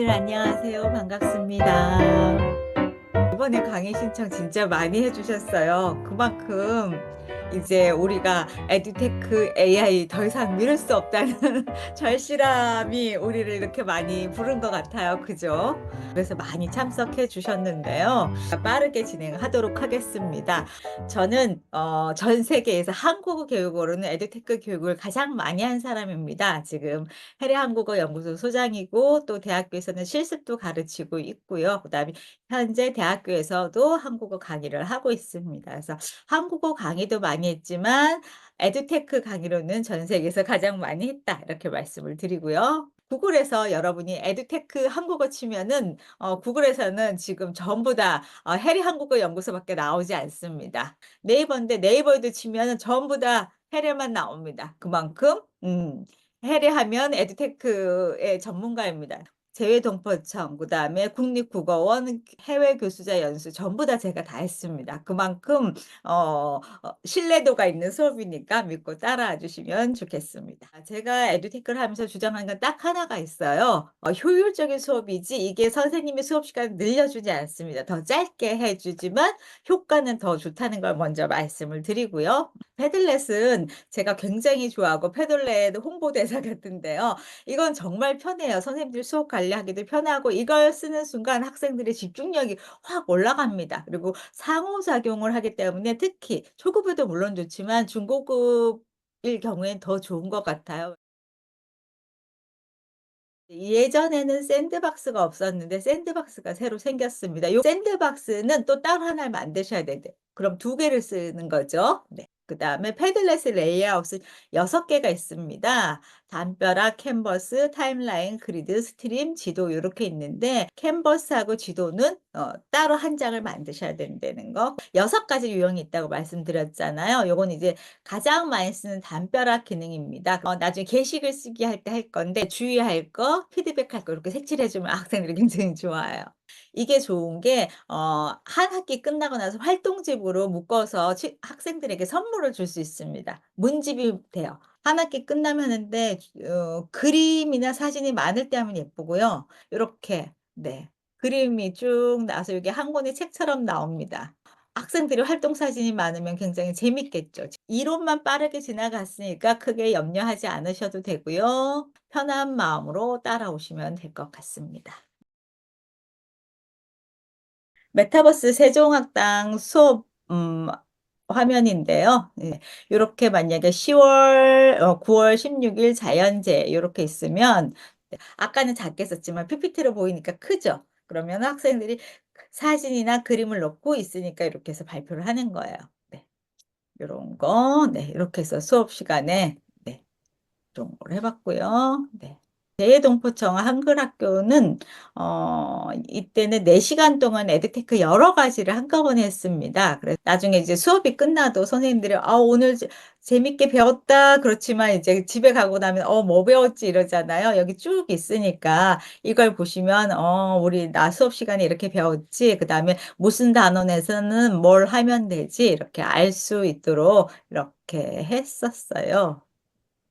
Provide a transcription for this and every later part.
선생님들 안녕하세요. 반갑습니다. 이번에 강의 신청 진짜 많이 해 주셨어요. 그만큼 이제 우리가 에듀테크 AI 더 이상 미룰 수 없다는 절실함이 우리를 이렇게 많이 부른 것 같아요. 그죠? 그래서 많이 참석해 주셨는데요. 빠르게 진행하도록 하겠습니다. 저는 어 전 세계에서 한국어 교육으로는 에듀테크 교육을 가장 많이 한 사람입니다. 지금 해외 한국어 연구소 소장이고 또 대학교에서는 실습도 가르치고 있고요. 그다음에 현재 대학교에서도 한국어 강의를 하고 있습니다. 그래서 한국어 강의도 많이 했지만 에듀테크 강의로는 전 세계에서 가장 많이 했다. 이렇게 말씀을 드리고요. 구글에서 여러분이 에듀테크 한국어 치면은 어 구글에서는 지금 전부 다 어 해리 한국어 연구소밖에 나오지 않습니다. 네이버인데 네이버에도 치면은 전부 다 해리만 나옵니다. 그만큼 음 해리 하면 에듀테크의 전문가입니다. 재외동포청 그 다음에 국립국어원 해외 교수자 연수 전부 다 제가 다 했습니다. 그만큼 어어 신뢰도가 있는 수업이니까 믿고 따라와 주시면 좋겠습니다. 아 제가 에듀테크를 하면서 주장하는 건 딱 하나가 있어요. 어 효율적인 수업이지 이게 선생님이 수업 시간을 늘려주지 않습니다. 더 짧게 해 주지만 효과는 더 좋다는 걸 먼저 말씀을 드리고요. 패들렛은 제가 굉장히 좋아하고 패들렛 홍보대사 같은데요. 이건 정말 편해요. 선생님들 수업 관리하기도 편하고 이걸 쓰는 순간 학생들의 집중력이 확 올라갑니다. 그리고 상호작용을 하기 때문에 특히 초급에도 물론 좋지만 중고급일 경우엔 더 좋은 것 같아요. 예전에는 샌드박스가 없었는데 샌드박스가 새로 생겼습니다. 요 샌드박스는 또 따로 하나를 만드셔야 되는데 그럼 두 개를 쓰는 거죠. 네. 그 다음에 패들렛 레이아웃은 6 개가 있습니다. 담벼락, 캔버스, 타임라인, 그리드, 스트림, 지도 요렇게 있는데 캔버스하고 지도는 어 따로 한 장을 만드셔야 된다는 거. 6 가지 유형이 있다고 말씀드렸잖아요. 요건 이제 가장 많이 쓰는 담벼락 기능입니다. 어 나중에 게시글 쓰기 할 때 할 건데 주의할 거, 피드백할 거 이렇게 색칠해 주면 학생들이 굉장히 좋아해요. 이게 좋은 게 어 한 학기 끝나고 나서 활동집으로 묶어서 치 학생들에게 선물을 줄 수 있습니다. 문집이 돼요. 한 학기 끝나면 하는데 어 그림이나 사진이 많을 때 하면 예쁘고요. 요렇게 네 그림이 쭉 나와서 이게 한 권의 책처럼 나옵니다. 학생들이 활동 사진이 많으면 굉장히 재밌겠죠. 이론만 빠르게 지나갔으니까 크게 염려하지 않으셔도 되고요. 편한 마음으로 따라오시면 될 것 같습니다. 메타버스 세종학당 수업 음 화면인데요. 예. 요렇게 만약에 10월 어 9월 16일 자연재해 요렇게 있으면 네 아까는 작게 썼지만 PPT로 보이니까 크죠. 그러면 학생들이 사진이나 그림을 넣고 있으니까 이렇게 해서 발표를 하는 거예요. 네. 요런 거 네 이렇게 해서 수업 시간에 네 이런 걸 해 봤고요. 네. 대동포청 한글학교는 어 이때는 4 시간 동안 에듀테크 여러 가지를 한꺼번에 했습니다. 그래서 나중에 이제 수업이 끝나도 선생님들이 "아 오늘 재 재밌게 배웠다." 그렇지만 이제 집에 가고 나면 "어 뭐 배웠지?" 이러잖아요. 여기 쭉 있으니까 이걸 보시면 '어 우리 나 수업 시간에 이렇게 배웠지. 그다음에 무슨 단원에서는 뭘 하면 되지.' 이렇게 알 수 있도록 이렇게 했었어요.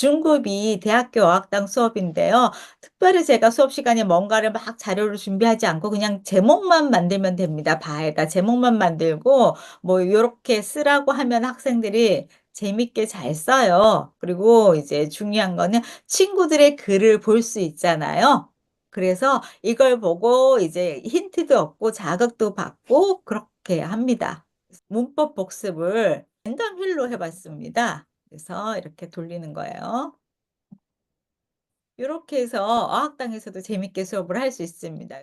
중급이 대학교 어학당 수업인데요. 특별히 제가 수업 시간에 뭔가를 막 자료를 준비하지 않고 그냥 제목만 만들면 됩니다. 바에다 제목만 만들고 뭐 요렇게 쓰라고 하면 학생들이 재밌게 잘 써요. 그리고 이제 중요한 거는 친구들의 글을 볼 수 있잖아요. 그래서 이걸 보고 이제 힌트도 얻고 자극도 받고 그렇게 합니다. 문법 복습을 랜덤 휠로 해 봤습니다. 그래서 이렇게 돌리는 거예요. 요렇게 해서 어학당에서도 재밌게 수업을 할 수 있습니다.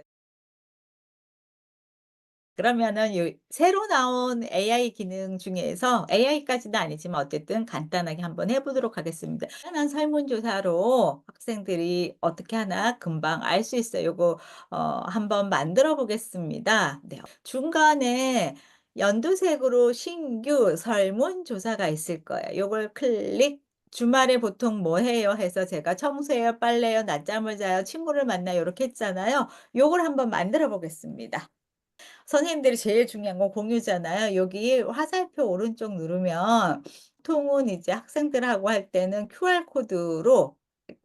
그러면은 요 새로 나온 AI 기능 중에서 AI까지는 아니지만 어쨌든 간단하게 한번 해 보도록 하겠습니다. 간단한 설문조사로 학생들이 어떻게 하나 금방 알 수 있어요. 요거 어 한번 만들어 보겠습니다. 네. 중간에 연두색으로 신규 설문조사가 있을 거예요. 요걸 클릭 주말에 보통 뭐 해요? 해서 제가 청소해요, 빨래요, 낮잠을 자요, 친구를 만나요 요렇게 했잖아요. 요걸 한번 만들어 보겠습니다. 선생님들이 제일 중요한 건 공유잖아요. 여기 화살표 오른쪽 누르면 보통은 이제 학생들하고 할 때는 QR 코드로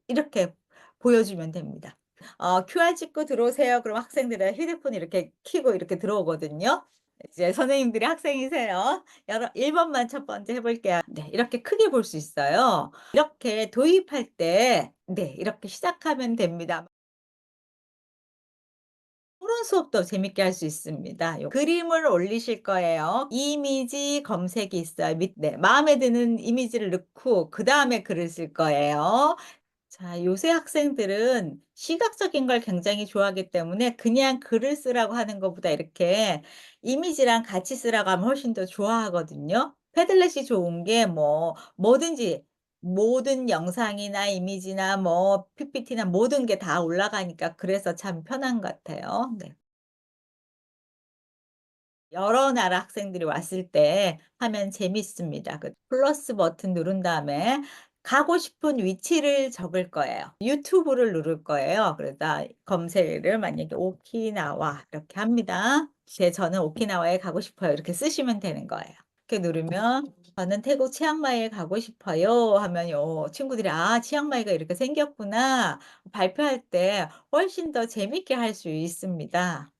이렇게 보여주면 됩니다. 어 "QR 찍고 들어오세요." 그러면 학생들은 휴대폰 이렇게 켜고 이렇게 들어오거든요. 이제 선생님들이 학생이세요. 여러 1 번만 첫 번째 해 볼게요. 네. 이렇게 크게 볼 수 있어요. 이렇게 도입할 때 네 이렇게 시작하면 됩니다. 토론 수업도 재밌게 할 수 있습니다. 요 그림을 올리실 거예요. 이미지 검색이 있어요 밑에. 마음에 드는 이미지를 넣고 그 다음에 글을 쓸 거예요. 자 요새 학생들은 시각적인 걸 굉장히 좋아하기 때문에 그냥 글을 쓰라고 하는 것보다 이렇게 이미지랑 같이 쓰라고 하면 훨씬 더 좋아하거든요. 패들렛이 좋은 게 뭐 뭐든지 모든 영상이나 이미지나 뭐 PPT나 모든 게 다 올라가니까 그래서 참 편한 것 같아요. 네. 여러 나라 학생들이 왔을 때 하면 재밌습니다. 그 플러스 버튼 누른 다음에 가고 싶은 위치를 적을 거예요. 유튜브를 누를 거예요. 그러다 검색을 만약에 오키나와 이렇게 합니다. 네 저는 오키나와에 가고 싶어요. 이렇게 쓰시면 되는 거예요. 이렇게 누르면 "저는 태국 치앙마이에 가고 싶어요." 하면 요 친구들이 '아 치앙마이가 이렇게 생겼구나.' 발표할 때 훨씬 더 재밌게 할 수 있습니다.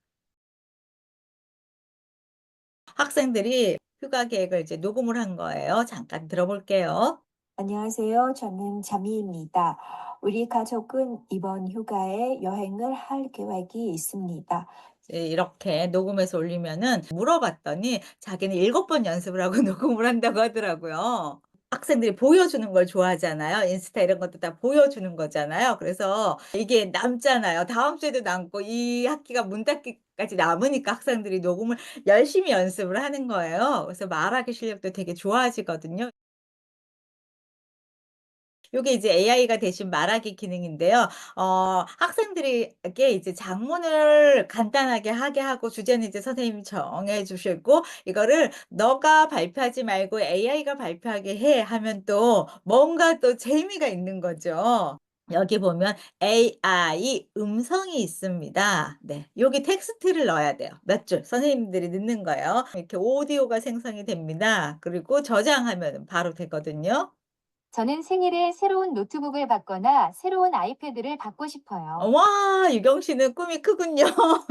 학생들이 휴가 계획을 이제 녹음을 한 거예요. 잠깐 들어 볼게요. 안녕하세요. 저는 자미입니다. 우리 가족은 이번 휴가에 여행을 할 계획이 있습니다. 이렇게 녹음해서 올리면은 물어봤더니 자기는 7번 연습을 하고 녹음을 한다고 하더라고요. 학생들이 보여주는 걸 좋아하잖아요. 인스타 이런 것도 다 보여주는 거잖아요. 그래서 이게 남잖아요. 다음 주에도 남고 이 학기가 문 닫기까지 남으니까 학생들이 녹음을 열심히 연습을 하는 거예요. 그래서 말하기 실력도 되게 좋아지거든요. 요게 이제 AI가 대신 말하기 기능인데요. 어 학생들에게 이제 작문을 간단하게 하게 하고 주제는 이제 선생님이 정해 주시고 이거를 "너가 발표하지 말고 AI가 발표하게 해." 하면 또 뭔가 또 재미가 있는 거죠. 여기 보면 AI 음성이 있습니다. 네. 여기 텍스트를 넣어야 돼요. 몇 줄 선생님들이 넣는 거예요. 이렇게 오디오가 생성이 됩니다. 그리고 저장하면 바로 되거든요. 저는 생일에 새로운 노트북을 받거나 새로운 아이패드를 받고 어 싶어요. 와 유경 씨는 꿈이 크군요.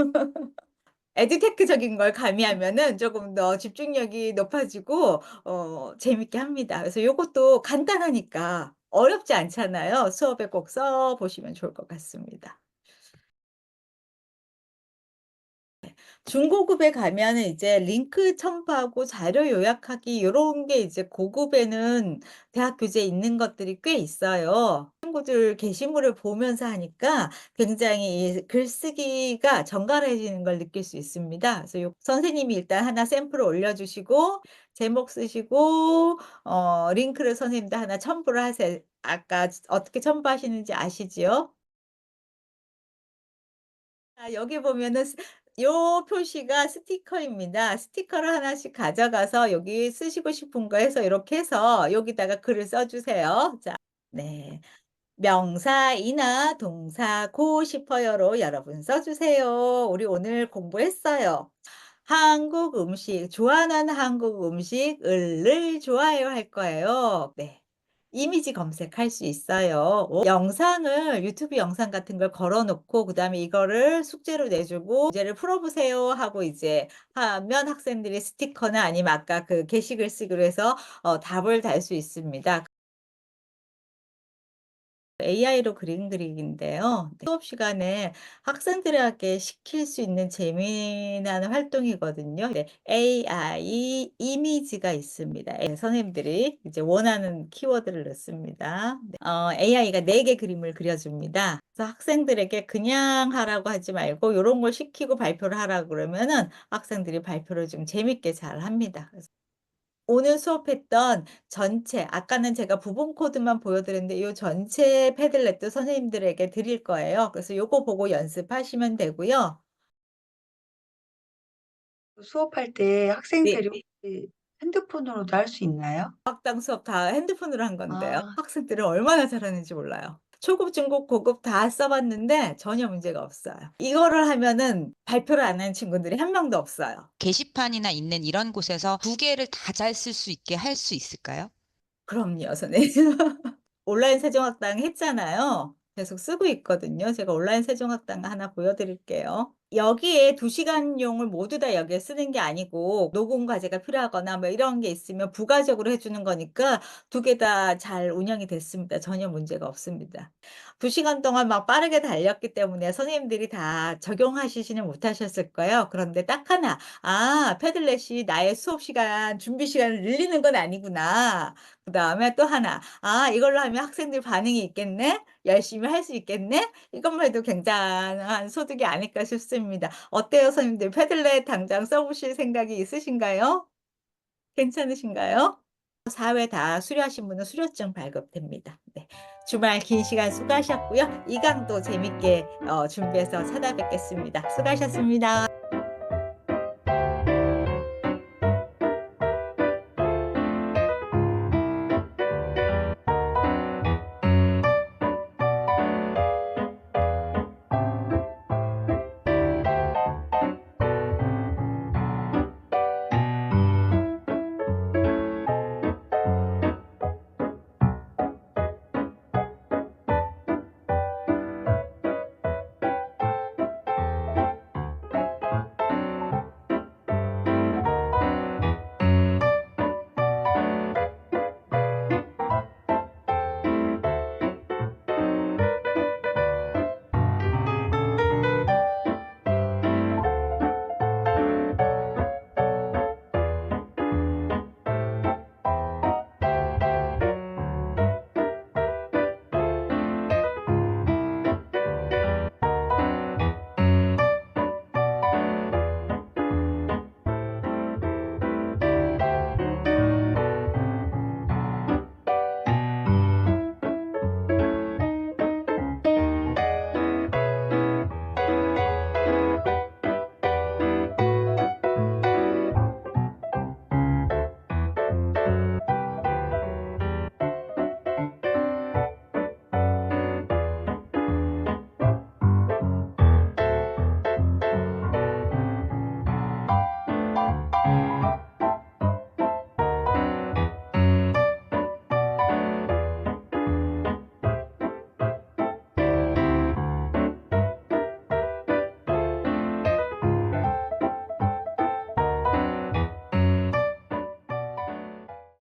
에듀테크적인 걸 가미하면은 쪼금 더 집중력이 높아지고 어 재밌게 합니다. 그래서 요것도 간단하니까 어렵지 않잖아요. 수업에 꼭 써 보시면 좋을 것 같습니다. 중고급에 가면은 이제 링크 첨부하고 자료 요약하기 요런 게 이제 고급에는 대학 교재에 있는 것들이 꽤 있어요. 친구들 게시물을 보면서 하니까 굉장히 이 글쓰기가 정갈해지는 걸 느낄 수 있습니다. 그래서 요 선생님이 일단 하나 샘플을 올려주시고 제목 쓰시고 어 링크를 선생님도 하나 첨부를 하세요. 아까 어떻게 첨부하시는지 아시지요? 아 여기 보면은 스 요 표시가 스티커입니다. 스티커를 하나씩 가져가서 여기 쓰시고 싶은 거 해서 요렇게 해서 여기다가 글을 써 주세요. 자 네. 명사이나 동사 "고 싶어요."로 여러분 써 주세요. 우리 오늘 공부했어요. 한국 음식 좋아하는 한국 음식을 좋아해요 할 거예요. 네. 이미지 검색할 수 있어요. 어 영상을 유튜브 영상 같은 걸 걸어 놓고 그다음에 이거를 숙제로 내주고 "문제를 풀어 보세요." 하고 이제 하면 학생들이 스티커나 아니면 아까 그 게시글 쓰기로 해서 어 답을 달 수 있습니다. AI로 그림 그리기인데요. 네. 수업 시간에 학생들에게 시킬 수 있는 재미나는 활동이거든요. 네. AI 이미지가 있습니다. 예 선생님들이 이제 원하는 키워드를 넣습니다. 네. 어 AI가 4개 그림을 그려 줍니다. 그래서 학생들에게 그냥 하라고 하지 말고 요런 걸 시키고 발표를 하라 그러면은 학생들이 발표를 좀 재밌게 잘 합니다. 오늘 수업했던 전체 아까는 제가 부분 코드만 보여드렸는데 요 전체 패들렛도 선생님들에게 드릴 거예요. 그래서 요거 보고 연습하시면 되고요. 수업할 때 네. 학생들이 혹시 핸드폰으로도 할 수 있나요? 과학당 수업 다 핸드폰으로 한 건데요. 아. 학생들은 얼마나 잘하는지 몰라요. 초급, 중급, 고급 다 써 봤는데 전혀 문제가 없어요. 이거를 하면은 발표를 안 하는 친구들이 한 명도 없어요. 게시판이나 있는 이런 곳에서 두 개를 다 잘 쓸 수 있게 할 수 있을까요? 그럼요 선생님. 온라인 세종학당 했잖아요. 계속 쓰고 있거든요. 제가 온라인 세종학당 하나 보여드릴게요. 여기에 2시간용을 모두 다 여기에 쓰는 게 아니고 녹음 과제가 필요하거나 뭐 이런 게 있으면 부가적으로 해주는 거니까 두 개 다 잘 운영이 됐습니다. 전혀 문제가 없습니다. 2시간 동안 막 빠르게 달렸기 때문에 선생님들이 다 적용하시지는 못하셨을 거예요. 그런데 딱 하나, 아, 패들렛이 나의 수업 시간, 준비 시간을 늘리는 건 아니구나. 그 다음에 또 하나, 아, 이걸로 하면 학생들 반응이 있겠네? 열심히 할 수 있겠네? 이것만 해도 굉장한 소득이 아닐까 싶습니다. 어때요, 선생님들? 패들렛 당장 써보실 생각이 있으신가요? 괜찮으신가요? 4회 다 수료하신 분은 수료증 발급됩니다. 네. 주말 긴 시간 수고하셨고요. 이 강도 재밌게 어, 준비해서 찾아뵙겠습니다. 수고하셨습니다.